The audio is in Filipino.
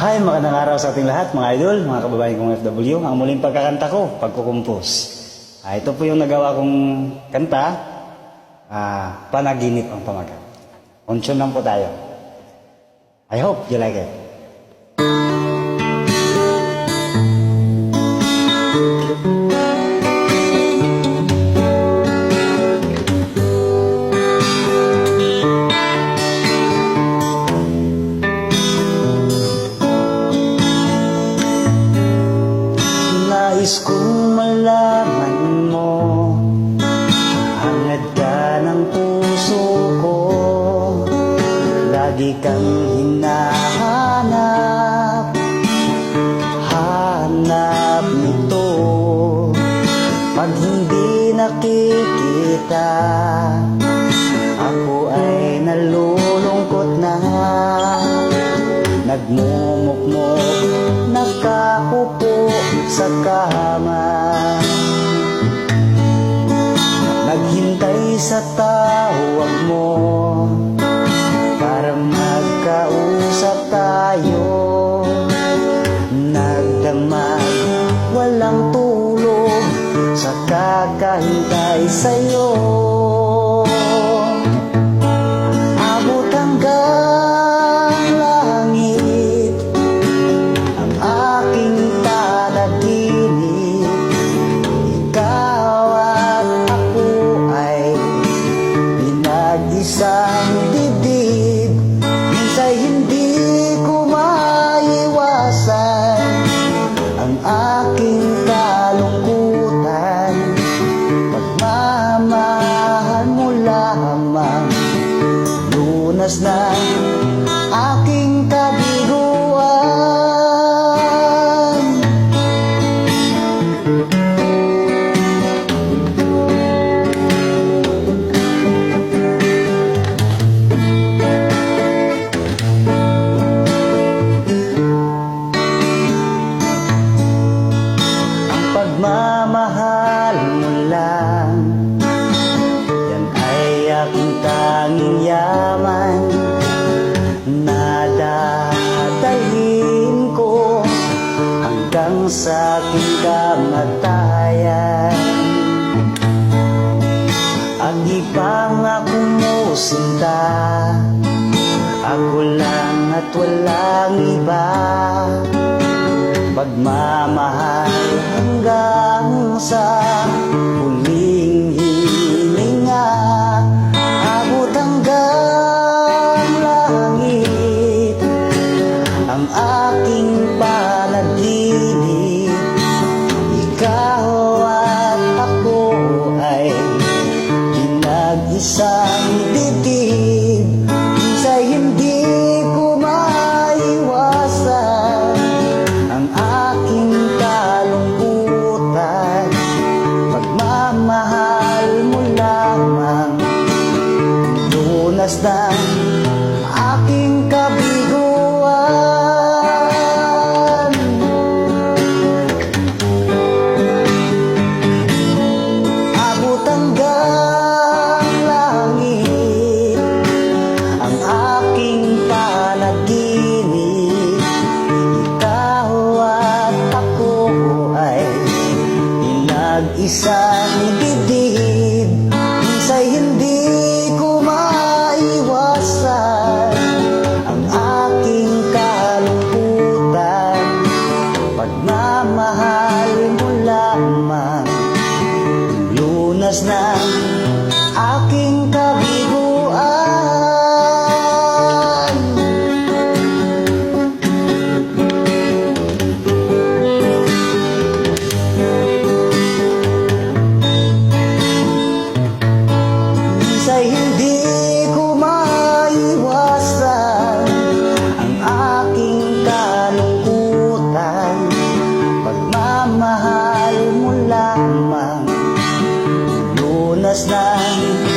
Hi, magandang araw sa ating lahat, mga idol, mga kababayan kong FW. Ang muling pagkakanta ko, pagkukumpos. Ah, ito po yung nagawa kong kanta, ah, Panaginip ang Pamagat. Unsyon lang po tayo. I hope you like it. Kang hinahanap. Hanap nito. Pag hindi nakikita Ako ay nalulungkot na. Nagmumukmok Nakaupo sa kama. Naghintay sa tawag mo Lunas na Hanggang sa aking kamatayan. Ang ibang akong musinta Ako lang at walang iba. Pagmamahal hanggang sa Mag-isa nitidihim last night.